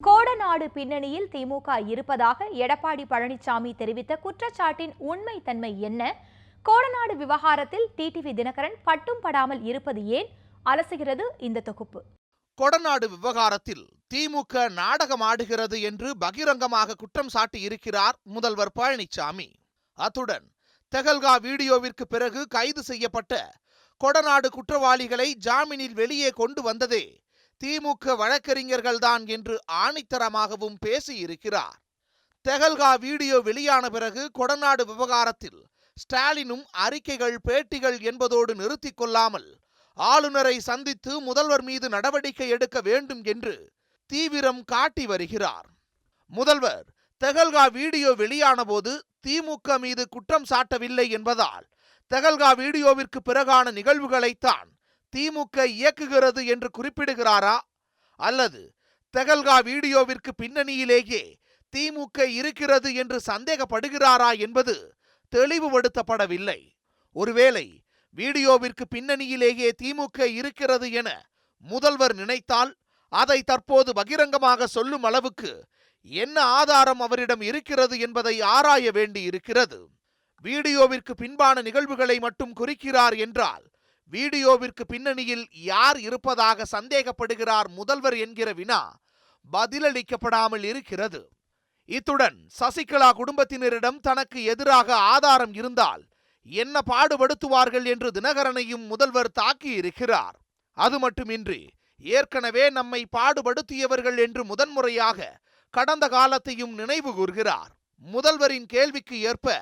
கோடநாடு பின்னணியில் திமுக இருப்பதாக எடப்பாடி பழனிசாமி தெரிவித்த குற்றச்சாட்டின் உண்மைத்தன்மை என்ன? கோடநாடு விவகாரத்தில் டிடிவி தினகரன் பட்டும் படாமல் இருப்பது ஏன்? அலசுகிறது இந்த தொகுப்பு. கொடநாடு விவகாரத்தில் திமுக நாடகமாடுகிறது என்று பகிரங்கமாக குற்றம் சாட்டி இருக்கிறார் முதல்வர் பழனிசாமி. அத்துடன் தெகல்கா வீடியோவிற்கு பிறகு கைது செய்யப்பட்ட கொடநாடு குற்றவாளிகளை ஜாமீனில் வெளியே கொண்டு வந்ததே திமுக வழக்கறிஞர்கள்தான் என்று ஆணித்தரமாகவும் பேசியிருக்கிறார். தெகல்கா வீடியோ வெளியான பிறகு கொடநாடு விவகாரத்தில் ஸ்டாலினும் அறிக்கைகள் பேட்டிகள் என்பதோடு நிறுத்திக் கொள்ளாமல் ஆளுநரை சந்தித்து முதல்வர் மீது நடவடிக்கை எடுக்க வேண்டும் என்று தீவிரம் காட்டி வருகிறார். முதல்வர் தெகல்கா வீடியோ வெளியான போது திமுக மீது குற்றம் சாட்டவில்லை என்பதால் தெகல்கா வீடியோவிற்கு பிறகான நிகழ்வுகளைத்தான் திமுக இயக்குகிறது என்று குறிப்பிடுகிறாரா? அல்லது தெகல்கா வீடியோவிற்கு பின்னணியிலேயே திமுக இருக்கிறது என்று சந்தேகப்படுகிறாரா என்பது தெளிவுபடுத்தப்படவில்லை. ஒருவேளை வீடியோவிற்கு பின்னணியிலேயே திமுக இருக்கிறது என முதல்வர் நினைத்தால் அதை தற்போது பகிரங்கமாக சொல்லும் அளவுக்கு என்ன ஆதாரம் அவரிடம் இருக்கிறது என்பதை ஆராய வேண்டி இருக்கிறது வீடியோவிற்கு பின்பான நிகழ்வுகளை மட்டும் குறிக்கிறார் என்றால் வீடியோவிற்கு பின்னணியில் யார் இருப்பதாக சந்தேகப்படுகிறார் முதல்வர் என்கிற வினா பதிலளிக்கப்படாமல் இருக்கிறது. இத்துடன் சசிகலா குடும்பத்தினரிடம் தனக்கு எதிராக ஆதாரம் இருந்தால் என்ன பாடுபடுத்துவார்கள் என்று தினகரனையும் முதல்வர் தாக்கியிருக்கிறார். அது மட்டுமின்றி ஏற்கனவே நம்மை பாடுபடுத்தியவர்கள் என்று முதன்முறையாக கடந்த காலத்தையும் நினைவு கூர்கிறார். முதல்வரின் கேள்விக்கு ஏற்ப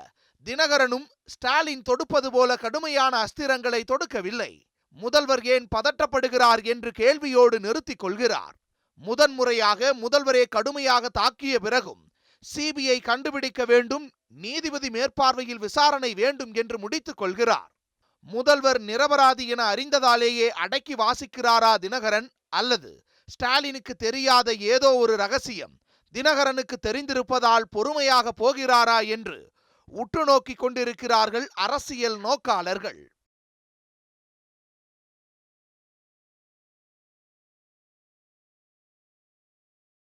தினகரனும் ஸ்டாலின் தொடுப்பது போல கடுமையான அஸ்திரங்களை தொடுக்கவில்லை. முதல்வர் ஏன் பதட்டப்படுகிறார் என்று கேள்வியோடு நிறுத்திக் கொள்கிறார். முதன்முறையாக முதல்வரே கடுமையாக தாக்கிய பிறகும் சிபிஐ கண்டுபிடிக்க வேண்டும் நீதிபதி மேற்பார்வையில் விசாரணை வேண்டும் என்று முடித்துக் கொள்கிறார். முதல்வர் நிரபராதி என அறிந்ததாலேயே அடக்கி வாசிக்கிறாரா தினகரன்? அல்லது ஸ்டாலினுக்கு தெரியாத ஏதோ ஒரு ரகசியம் தினகரனுக்கு தெரிந்திருப்பதால் பொறுமையாக போகிறாரா என்று உற்று நோக்கிக் கொண்டிருக்கிறார்கள் அரசியல் நோக்காளர்கள்.